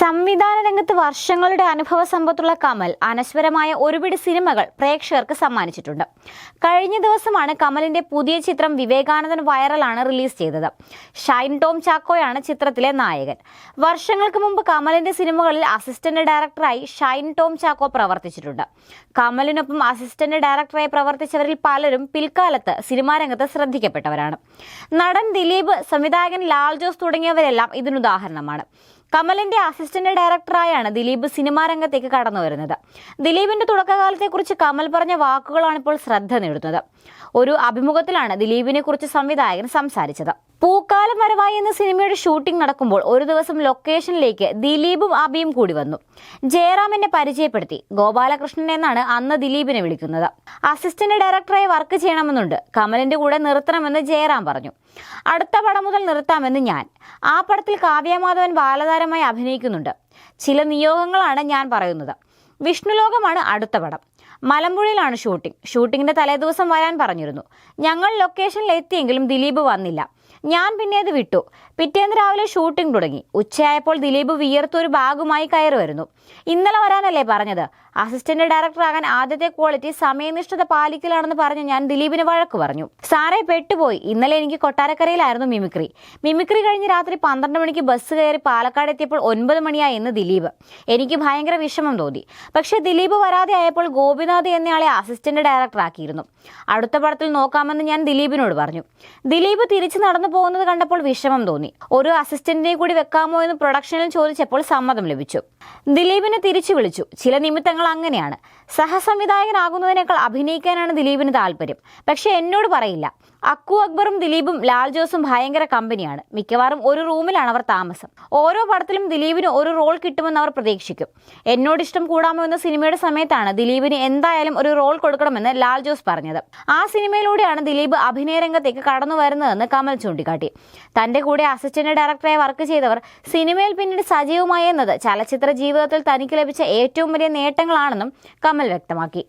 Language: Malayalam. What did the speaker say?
സംവിധാന രംഗത്ത് വർഷങ്ങളുടെ അനുഭവ സമ്പത്തുള്ള കമൽ അനശ്വരമായ ഒരുപിടി സിനിമകൾ പ്രേക്ഷകർക്ക് സമ്മാനിച്ചിട്ടുണ്ട്. കഴിഞ്ഞ ദിവസമാണ് കമലിന്റെ പുതിയ ചിത്രം വിവേകാനന്ദൻ വൈറലാണ് റിലീസ് ചെയ്തത്. ഷൈൻ ടോം ചാക്കോയാണ് ചിത്രത്തിലെ നായകൻ. വർഷങ്ങൾക്ക് മുമ്പ് കമലിന്റെ സിനിമകളിൽ അസിസ്റ്റന്റ് ഡയറക്ടറായി ഷൈൻ ടോം ചാക്കോ പ്രവർത്തിച്ചിട്ടുണ്ട്. കമലിനൊപ്പം അസിസ്റ്റന്റ് ഡയറക്ടറായി പ്രവർത്തിച്ചവരിൽ പലരും പിൽക്കാലത്ത് സിനിമാ രംഗത്ത് ശ്രദ്ധിക്കപ്പെട്ടവരാണ്. നടൻ ദിലീപ് സംവിധായകൻ ലാൽ ജോസ് തുടങ്ങിയവരെല്ലാം ഇതിനുദാഹരണമാണ്. കമലിന്റെ അസിസ്റ്റന്റ് ഡയറക്ടറായാണ് ദിലീപ് സിനിമാ രംഗത്തേക്ക് കടന്നു വരുന്നത്. ദിലീപിന്റെ തുടക്കകാലത്തെക്കുറിച്ച് കമൽ പറഞ്ഞ വാക്കുകളാണ് ഇപ്പോൾ ശ്രദ്ധ നേടുന്നത്. ഒരു അഭിമുഖത്തിലാണ് ദിലീപിനെ കുറിച്ച് സംവിധായകൻ സംസാരിച്ചത്. പൂക്കാലം വരവായി എന്ന സിനിമയുടെ ഷൂട്ടിംഗ് നടക്കുമ്പോൾ ഒരു ദിവസം ലൊക്കേഷനിലേക്ക് ദിലീപും അബിയും കൂടി വന്നു. ജയറാമിനെ പരിചയപ്പെടുത്തി. ഗോപാലകൃഷ്ണൻ എന്നാണ് അന്ന് ദിലീപിനെ വിളിക്കുന്നത്. അസിസ്റ്റന്റ് ഡയറക്ടറായി വർക്ക് ചെയ്യണമെന്നുണ്ട്. കമലിന്റെ കൂടെ നിർത്തണമെന്ന് ജയറാം പറഞ്ഞു. അടുത്ത പടം മുതൽ നിർത്താമെന്ന് ഞാൻ. ആ പടത്തിൽ കാവ്യമാധവൻ ബാലതാരമായി അഭിനയിക്കുന്നുണ്ട്. ചില നിയോഗങ്ങളാണ് ഞാൻ പറയുന്നത്. വിഷ്ണുലോകമാണ് അടുത്ത പടം. മലമ്പുഴയിലാണ് ഷൂട്ടിംഗ്. ഷൂട്ടിങ്ങിന്റെ തലേദിവസം വരാൻ പറഞ്ഞിരുന്നു. ഞങ്ങൾ ലൊക്കേഷനിൽ എത്തിയെങ്കിലും ദിലീപ് വന്നില്ല. ഞാൻ പിന്നെ അത് വിട്ടു. പിറ്റേന്ന് രാവിലെ ഷൂട്ടിംഗ് തുടങ്ങി. ഉച്ചയായപ്പോൾ ദിലീപ് വിയർത്തൊരു ബാഗുമായി കയറി വരുന്നു ഇന്നലെ വരാനല്ലേ പറഞ്ഞത്? അസിസ്റ്റന്റ് ഡയറക്ടർ ആകാൻ ആദ്യത്തെ ക്വാളിറ്റി സമയനിഷ്ഠത പാലിക്കലാണെന്ന് പറഞ്ഞ് ഞാൻ ദിലീപിന് വഴക്ക് പറഞ്ഞു. സാറേ പെട്ടുപോയി. ഇന്നലെ എനിക്ക് കൊട്ടാരക്കരയിലായിരുന്നു മിമിക്രി മിമിക്രി കഴിഞ്ഞ് രാത്രി പന്ത്രണ്ട് മണിക്ക് ബസ് കയറി പാലക്കാട് എത്തിയപ്പോൾ ഒൻപത് മണിയായി എന്ന് ദിലീപ്. എനിക്ക് ഭയങ്കര വിഷമം തോന്നി. പക്ഷേ ദിലീപ് വരാതെ ആയപ്പോൾ ഗോപിനാഥ് എന്നയാളെ അസിസ്റ്റന്റ് ഡയറക്ടറാക്കിയിരുന്നു അടുത്ത പടത്തിൽ നോക്കാമെന്ന് ഞാൻ ദിലീപിനോട് പറഞ്ഞു. ദിലീപ് തിരിച്ചു നടന്നു പോകുന്നത് കണ്ടപ്പോൾ വിഷമം തോന്നി. ഒരു അസിസ്റ്റന്റിനെ കൂടി വെക്കാമോ എന്ന് പ്രൊഡക്ഷനിൽ ചോദിച്ചപ്പോൾ സമ്മതം ലഭിച്ചു. ദിലീപിനെ തിരിച്ചു വിളിച്ചു. ചില നിമിത്തങ്ങൾ അങ്ങനെയാണ്. സഹസംവിധായകനാകുന്നതിനേക്കാൾ അഭിനയിക്കാനാണ് ദിലീപിന് താല്പര്യം. പക്ഷെ എന്നോട് പറയില്ല. അക്കു അക്ബറും ദിലീപും ലാൽ ജോസും ഭയങ്കര കമ്പനിയാണ്. മിക്കവാറും ഒരു റൂമിലാണ് അവർ താമസം. ഓരോ പടത്തിലും ദിലീപിന് ഒരു റോൾ കിട്ടുമെന്ന് അവർ പ്രതീക്ഷിക്കും. എന്നോട് ഇഷ്ടം കൂടാമോ എന്ന സിനിമയുടെ സമയത്താണ് ദിലീപിന് എന്തായാലും ഒരു റോൾ കൊടുക്കണമെന്ന് ലാൽ ജോസ് പറഞ്ഞത്. ആ സിനിമയിലൂടെയാണ് ദിലീപ് അഭിനയ രംഗത്തേക്ക് കടന്നു വരുന്നതെന്ന് കമൽ ചൂണ്ടിക്കാട്ടി. തന്റെ കൂടെ അസിസ്റ്റന്റ് ഡയറക്ടറായി വർക്ക് ചെയ്തവർ സിനിമയിൽ പിന്നീട് സജീവമായി എന്നത് ചലച്ചിത്ര ജീവിതത്തിൽ തനിക്ക് ലഭിച്ച ഏറ്റവും വലിയ നേട്ടങ്ങളാണെന്നും കമൽ വ്യക്തമാക്കി.